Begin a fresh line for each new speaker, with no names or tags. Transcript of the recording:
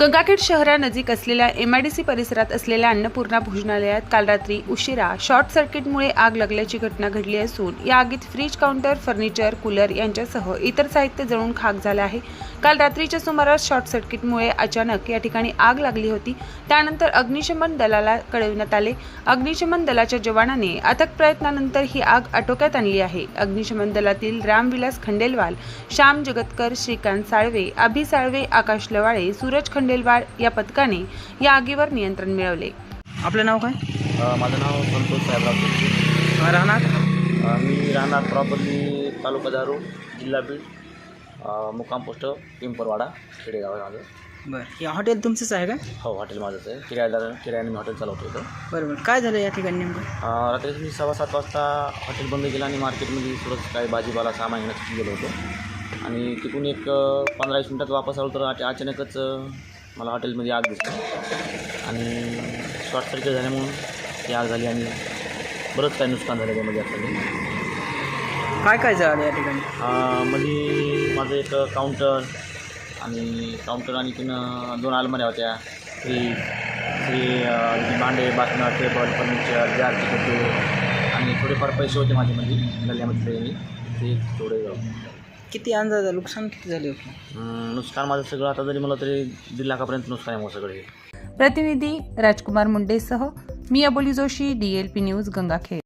गंगाखेड शहरानजीक असलेल्या एमआयडीसी परिसरात असलेल्या अन्नपूर्णा भोजनालयात काल रात्री उशिरा शॉर्ट सर्किटमुळे आग लागल्याची घटना घडली असून या आगीत फ्रीज काउंटर फर्निचर कूलर यांच्यासह इतर साहित्य जळून खाक झालं आहे. काल रात्रीच्या सुमारास शॉर्ट सर्किटमुळे अचानक या ठिकाणी आग लागली होती. त्यानंतर अग्निशमन दलाला कळविण्यात आले. अग्निशमन दलाच्या जवानाने अथक प्रयत्नानंतर ही आग आटोक्यात आणली आहे. अग्निशमन दलातील रामविलास खंडेलवाल श्याम जगतकर श्रीकांत साळवे अभि साळवे आकाश लवाळे सूरज खंडेलवाल या पथकाने या आगीवर नियंत्रण मिळवले.
आपलं नाव काय?
अ, माझं नाव संतोष साहेबराव तुळशी.
राहणार?
अ, मी राहणार प्रॉपर्ली तालुका दारू जिल्हा बीड अ, मुक्काम पोस्ट पिंपरवाडा खेडेगाव आहे माझं.
बरं. हे हॉटेल तुमचंच आहे का?
हो हॉटेल माझंच आहे. किरायदार किरायाने मी हॉटेल चालवतो इथं.
बरं बरं काय झालं या ठिकाणी नेमकं?
अ, रात्री मी सव्वा सात वाजता हॉटेल बंद केलं आणि मार्केटमध्ये थोडंसं काही भाजीपाला सामान घेण्यासाठी गेलो होतो. आणि तिथून एक पंधरा वीस मिनटात वापस आलो तर अचा- अचानकच अ, मला हॉटेलमध्ये आग दिसली. आणि शॉर्ट सर्किट झाल्यामुळं ती आग झाली आणि बरंच काही नुकसान झालं त्यामध्ये आपल्याला
काय काय झालं या ठिकाणी?
मध्ये माझं एक काउंटर आणि काउंटर आणि तीन दोन अलमाऱ्या होत्या. फ्रीज फ्री भांडे बाथना टेबल फर्निचर गॅसचे होते आणि थोडेफार पैसे होते माझ्यामध्ये गल्ल्यामध्ये ते थोडे
किती अंदाज नुकसान किती झाले होते?
अं, नुकसान माझं सगळं आता जरी मला तरी दीड लाखापर्यंत नुकसान आहे मग सगळं हे.
प्रतिनिधी राजकुमार मुंडेसह मी अबोली जोशी डीएलपी न्यूज गंगाखेड.